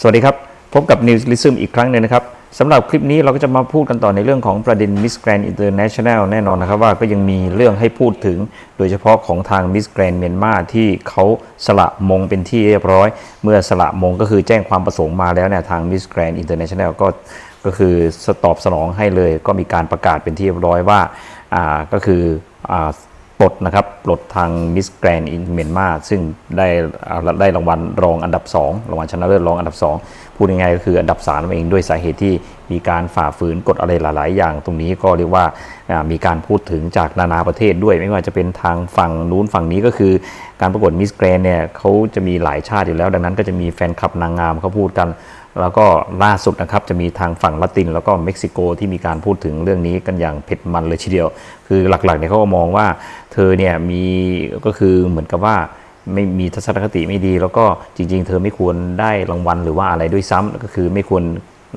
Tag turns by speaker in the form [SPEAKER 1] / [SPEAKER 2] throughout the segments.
[SPEAKER 1] สวัสดีครับ พบกับ News l i s m อีกครั้งหนึ่งนะครับสำหรับคลิปนี้เราก็จะมาพูดกันต่อในเรื่องของประเด็น Miss Grand International แน่นอนนะครับว่าก็ยังมีเรื่องให้พูดถึง โดยเฉพาะของทาง Miss Grand Myanmar ที่เขาสละมงเป็นที่เรียบร้อย เมื่อสละมงก็คือแจ้งความประสงค์มาแล้วเนี่ยทาง Miss Grand International ก็ก็คือตอบสนองให้เลย ก็มีการประกาศเป็นที่เรียบร้อยว่าอ่าก็คืออ่า ปลดนะครับปลดทางมิสแกรนด์อินเมียนมาซึ่งได้ได้รางวัลรองอันดับ 2 รางวัลชนะเลิศรองอันดับ 2 พูดง่ายๆก็คืออันดับ3นั่นเองด้วยสาเหตุที่มีการฝ่าฝืนกฎอะไรหลาย ๆ อย่างตรงนี้ก็เรียกว่ามีการพูดถึงจากนานาประเทศด้วย ไม่ว่าจะเป็นทางฝั่งนู้นฝั่งนี้ก็คือการประกวดมิสแกรนเนี่ยเขาจะมีหลายชาติอยู่แล้ว ดังนั้นก็จะมีแฟนคลับนางงามเขาพูดกัน แล้วก็ล่าสุดนะครับจะมีทางฝั่งละติน แล้วก็เม็กซิโกที่มีการพูดถึงเรื่องนี้กันอย่างเผ็ดมันเลยทีเดียว คือหลักๆเนี่ยเขาก็มองว่าเธอเนี่ยมีก็คือเหมือนกับว่าไม่มีทัศนคติไม่ดี แล้วก็จริง ๆ เธอไม่ควรได้รางวัลหรือว่าอะไรด้วยซ้ำก็คือไม่ควร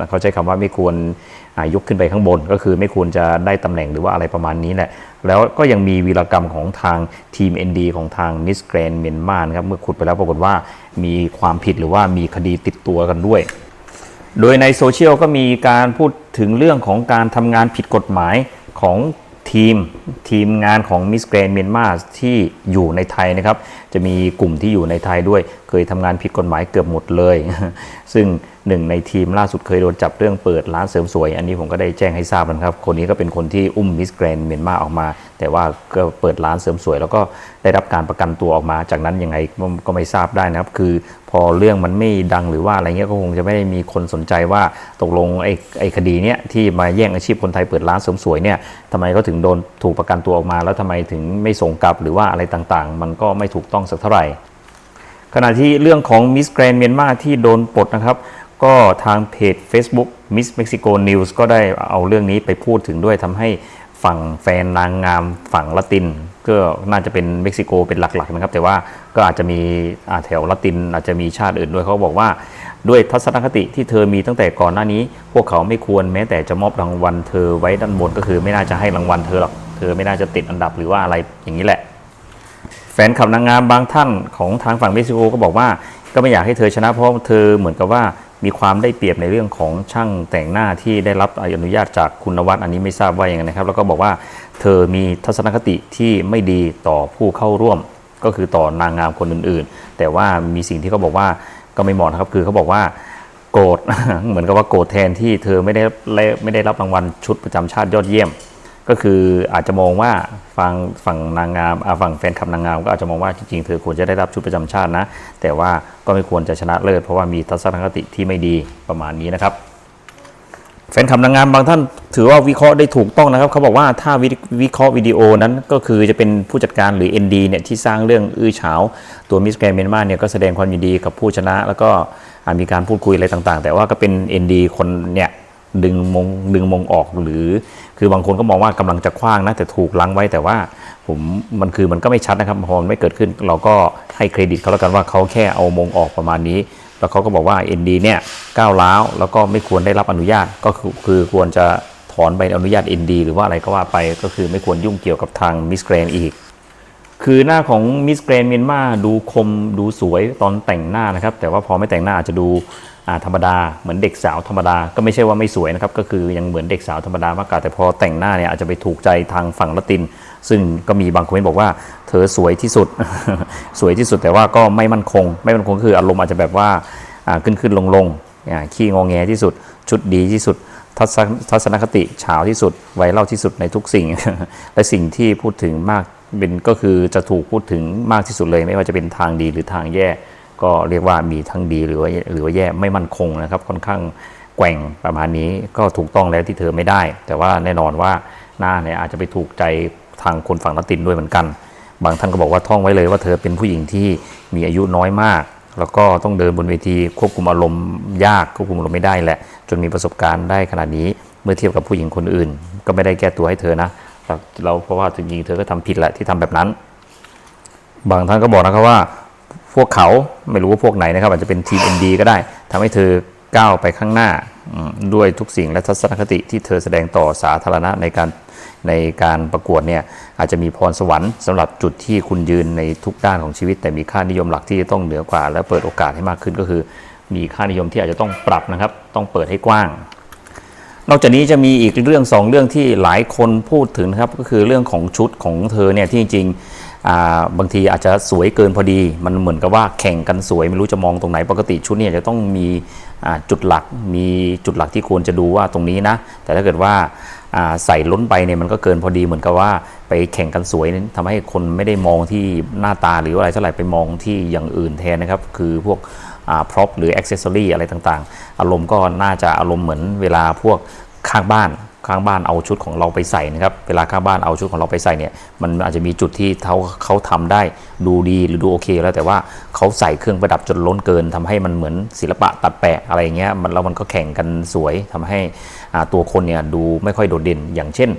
[SPEAKER 1] เขาใช้คำว่าไม่ควรยกขึ้นไปข้างบน ก็คือไม่ควรจะได้ตำแหน่งหรือว่าอะไรประมาณนี้แหละ แล้วก็ยังมีวีรกรรมของทางทีม ND ของทางมิสแกรนเมียนมานะครับเมื่อขุดไปแล้วปรากฏว่ามีความผิดหรือว่ามีคดีติดตัวกันด้วย โดยในโซเชียลก็มีการพูดถึงเรื่องของการทำงานผิดกฎหมายของทีมทีมงานของมิสแกรนเมียนมาที่อยู่ในไทยนะครับ จะมีกลุ่มที่อยู่ในไทยด้วยเคยทำงานผิดกฎหมายเกือบหมดเลย ซึ่งหนึ่งในทีมล่าสุดเคยโดนจับเรื่องเปิดร้านเสริมสวย อันนี้ผมก็ได้แจ้งให้ทราบนะครับ คนนี้ก็เป็นคนที่อุ้มมิสแกรนเมียนมาออกมา แต่ว่าก็เปิดร้านเสริมสวย แล้วก็ได้รับการประกันตัวออกมา จากนั้นยังไงก็ไม่ทราบได้นะครับ คือพอเรื่องมันไม่ดังหรือว่าอะไรเงี้ยก็คงจะไม่ได้มีคนสนใจว่าตกลงไอ้ไอ้คดีเนี้ยที่มาแย่งอาชีพคนไทยเปิดร้านเสริมสวยเนี่ยทำไมเขาถึงโดนถูกประกันตัวออกมา แล้วทำไมถึงไม่ส่งกลับหรือว่าอะไรต่างๆ มันก็ไม่ถูกต้องสักเท่าไหร่ ขณะที่เรื่องของมิสแกรนเมียนมาที่โดนปลดนะครับ ก็ทางเพจ Facebook Miss Mexico News ก็ได้เอาเรื่องนี้ไปพูดถึงด้วยทำให้ฝั่งแฟนนางงามฝั่งละติน ก็น่าจะเป็นเม็กซิโกเป็นหลักๆนะครับ แต่ว่าก็อาจจะมีแถวละตินอาจจะมีชาติอื่นด้วยเขาบอกว่า ด้วยทัศนคติที่เธอมีตั้งแต่ก่อนหน้านี้ พวกเขาไม่ควรแม้แต่จะมอบรางวัลเธอไว้ด้านบนก็คือไม่น่าจะให้รางวัลเธอหรอกเธอไม่น่าจะติดอันดับหรือว่าอะไรอย่างนี้แหละ ฟนคลับนางงามบางท่านของทางฝั่งเม็กซิโกก็บอกว่าก็ไม่อยากให้เธอชนะเพราะเธอเหมือนกับว่ามีความได้เปรียบในเรื่องของช่างแต่งหน้าที่ได้รับอนุญาตจากคุณนวัดอันนี้ไม่ทราบว่าอย่างไรนะครับ แล้วก็บอกว่าเธอมีทัศนคติที่ไม่ดีต่อผู้เข้าร่วม ก็คือต่อนางงามคนอื่นๆ แต่ว่ามีสิ่งที่เขาบอกว่าก็ไม่เหมาะนะครับคือเขาบอกว่าโกรธเหมือนกับว่าโกรธแทนที่เธอไม่ได้ไม่ได้รับรางวัลชุดประจำชาติยอดเยี่ยม ก็คืออาจจะมองว่าฝั่งฝั่งนางงามฝั่งแฟนคลับนางงามก็อาจจะมองว่าจริงๆเธอควรจะได้รับชุดประจำชาตินะ แต่ว่าก็ไม่ควรจะชนะเลิศเพราะว่ามีทัศนคติที่ไม่ดีประมาณนี้นะครับแฟนคลับนางงามบางท่านถือว่าวิเคราะห์ได้ถูกต้องนะครับเขาบอกว่าถ้าวิวิเคราะห์วิดีโอนั้นก็คือจะเป็นผู้จัดการหรือ ND เนี่ยที่สร้างเรื่องอื้อฉาว ตัวมิสแกรนเมียนมาเนี่ยก็แสดงความยินดีกับผู้ชนะ แล้วก็อ่ามีการพูดคุยอะไรต่างๆ แต่ว่าก็เป็น ND คนเนี่ย ดึงมงดึงมงออกหรือ คือบางคนก็มองว่ากำลังจะคว้างนะแต่ถูกลังไว้แต่ว่าผมมันคือมันก็ไม่ชัดนะครับพอมันไม่เกิดขึ้น เราก็ให้เครดิตเขาแล้วกันว่าเขาแค่เอามงออกประมาณนี้ แล้วเขาก็บอกว่า ND เนี่ยก้าวร้าวแล้วก็ไม่ควรได้รับอนุญาตก็คือคือควรจะถอนใบอนุญาต ND หรือว่าอะไรก็ว่าไปก็คือไม่ควรยุ่งเกี่ยวกับทางมิสแกรนอีก คือหน้าของมิสแกรนเมียนมาดูคมดูสวยตอนแต่งหน้านะครับ แต่ว่าพอไม่แต่งหน้าอาจจะดูธรรมดาเหมือนเด็กสาวธรรมดาก็ไม่ใช่ว่าไม่สวยนะครับ ก็คือยังเหมือนเด็กสาวธรรมดามากกว่าแต่พอแต่งหน้าเนี่ยอาจจะไปถูกใจทางฝั่งละติน ซึ่งก็มีบางคอมเมนต์บอกว่า เธอสวยที่สุด สวยที่สุดแต่ว่าก็ไม่มั่นคง ไม่มั่นคงคืออารมณ์อาจจะแบบว่าขึ้นขึ้นลงลงขี้งอแงที่สุด ชุดดีที่สุดทัศนคติเฉาที่สุดไวรัลที่สุดในทุกสิ่ง และสิ่งที่พูดถึงมาก เป็นก็คือจะถูกพูดถึงมากที่สุดเลย ไม่ว่าจะเป็นทางดีหรือทางแย่ ก็เรียกว่ามีทั้งดีหรือว่าหรือว่าแย่ไม่มั่นคงนะครับค่อนข้างแกว่งประมาณนี้ก็ถูกต้องแล้วที่เธอไม่ได้ แต่ว่าแน่นอนว่าหน้าเนี่ยอาจจะไปถูกใจทางคนฝั่งละตินด้วยเหมือนกัน บางท่านก็บอกว่าท่องไว้เลยว่าเธอเป็นผู้หญิงที่มีอายุน้อยมาก แล้วก็ต้องเดินบนเวทีควบคุมอารมณ์ยากควบคุมอารมณ์ไม่ได้แหละ จนมีประสบการณ์ได้ขนาดนี้เมื่อเทียบกับผู้หญิงคนอื่น ก็ไม่ได้แก้ตัวให้เธอนะ เราเพราะว่าจริงๆเธอก็ทำผิดแหละที่ทำแบบนั้น บางท่านก็บอกนะครับว่าพวกเขาไม่รู้ว่าพวกไหนนะครับอาจจะเป็นทีม ND ก็ได้ทำให้เธอก้าวไปข้างหน้าด้วยทุกสิ่งและทัศนคติที่เธอแสดงต่อสาธารณะในการในการประกวดเนี่ยอาจจะมีพรสวรรค์สำหรับจุดที่คุณยืนในทุกด้านของชีวิต แต่มีค่านิยมหลักที่จะต้องเหนือกว่า และเปิดโอกาสให้มากขึ้นก็คือ มีค่านิยมที่อาจจะต้องปรับนะครับ ต้องเปิดให้กว้าง นอกจากนี้จะมีอีกเรื่องสองเรื่องที่หลายคนพูดถึงนะครับก็คือเรื่องของชุดของเธอเนี่ยที่จริงๆอ่าบางทีอาจจะสวยเกินพอดี มันเหมือนกับว่าแข่งกันสวยไม่รู้จะมองตรงไหนปกติชุดเนี่ยจะต้องมีจุดหลักมีจุดหลักที่ควรจะดูว่าตรงนี้นะ แต่ถ้าเกิดว่าาใส่ล้นไปเนี่ยมันก็เกินพอดีเหมือนกับว่าไปแข่งกันสวยทำให้คนไม่ได้มองที่หน้าตาหรืออะไรเท่าไหร่ไปมองที่อย่างอื่นแทนนะครับ คือพวก พร็อพหรืออ็อกเซสซอรี่อะไรต่างๆ อารมณ์ก็น่าจะอารมณ์เหมือนเวลาพวกข้างบ้านข้างบ้านเอาชุดของเราไปใส่นะครับ เวลาข้างบ้านเอาชุดของเราไปใส่เนี่ย มันอาจจะมีจุดที่เขาเขาทำได้ดูดีหรือดูโอเค แล้วแต่ว่าเขาใส่เครื่องประดับจนล้นเกินทำให้มันเหมือนศิลปะตัดแปะอะไรเงี้ยมันแล้วมันก็แข่งกันสวยทำให้ตัวคนเนี่ยดูไม่ค่อยโดดเด่น อย่างเช่น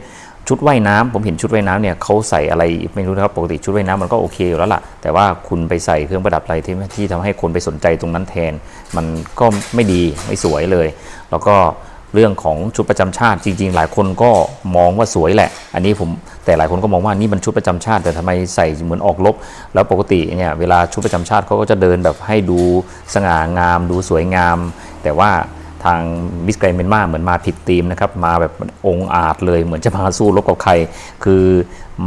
[SPEAKER 1] ชุดว่ายน้ำผมเห็นชุดว่ายน้ำเนี่ยเขาใส่อะไรไม่รู้นะครับปกติชุดว่ายน้ำมันก็โอเคอยู่แล้วล่ะ แต่ว่าคุณไปใส่เครื่องประดับอะไรที่ที่ทำให้คนไปสนใจตรงนั้นแทน มันก็ไม่ดีไม่สวยเลย แล้วก็เรื่องของชุดประจำชาติจริง ๆ หลายคนก็มองว่าสวยแหละ อันนี้ผมแต่หลายคนก็มองว่านี่มันชุดประจำชาติ แต่ทำไมใส่เหมือนออกรบแล้วปกติเนี่ยเวลาชุดประจำชาติเขาก็จะเดินแบบให้ดูสง่างาม ดูสวยงาม แต่ว่า ทางมิสแกรเมนมาเหมือนมาผิดธีมนะครับ มาแบบองอาจเลยเหมือนจะมาสู้รบกับใคร คือ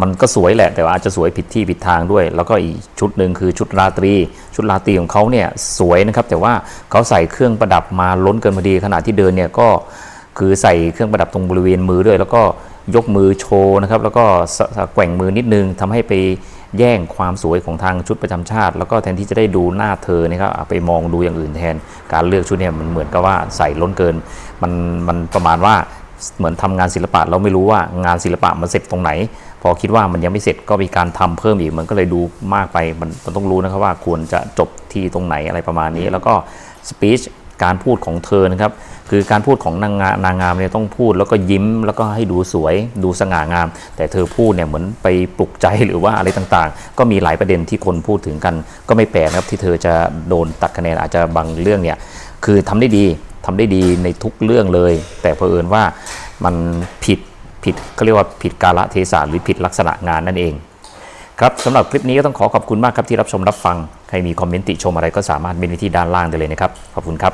[SPEAKER 1] มันก็สวยแหละ แต่ว่าอาจจะสวยผิดที่ผิดทางด้วย แล้วก็อีกชุดหนึ่งคือชุดราตรี ชุดราตรีของเขาเนี่ยสวยนะครับ แต่ว่าเขาใส่เครื่องประดับมาล้นเกินพอดีขณะที่เดินเนี่ยก็คือใส่เครื่องประดับตรงบริเวณมือด้วย แล้วก็ยกมือโชว์นะครับ แล้วก็แกว่งมือนิดนึงทำให้ไป แย่งความสวยของทางชุดประจำชาติ แล้วก็แทนที่จะได้ดูหน้าเธอเนี่ยครับไปมองดูอย่างอื่นแทน การเลือกชุดเนี่ยมันเหมือนกับว่าใส่ล้นเกิน มันมันประมาณว่าเหมือนทำงานศิลปะเราไม่รู้ว่างานศิลปะมันเสร็จตรงไหน พอคิดว่ามันยังไม่เสร็จก็มีการทำเพิ่มอีกมันก็เลยดูมากไปมันมันต้องรู้นะครับว่าควรจะจบที่ตรงไหนอะไรประมาณนี้ แล้วก็สปีชการพูดของเธอนะครับ คือการพูดของนางงามนางงามเนี่ยต้องพูดแล้วก็ยิ้มแล้วก็ให้ดูสวยดูสง่างาม แต่เธอพูดเนี่ยเหมือนไปปลุกใจหรือว่าอะไรต่างๆ ก็มีหลายประเด็นที่คนพูดถึงกัน ก็ไม่แปลกนะครับที่เธอจะโดนตัดคะแนนอาจจะบางเรื่องเนี่ยคือทำได้ดีทำได้ดีในทุกเรื่องเลย แต่เผอิญว่ามันผิดผิดเขาเรียกว่าผิดกาลเทศะหรือผิดลักษณะงานนั่นเองครับสำหรับคลิปนี้ก็ต้องขอขอบคุณมากครับที่รับชมรับฟัง ใครมีคอมเมนต์ติชมอะไรก็สามารถเมนไว้ที่ด้านล่างได้เลยนะครับ ขอบคุณครับ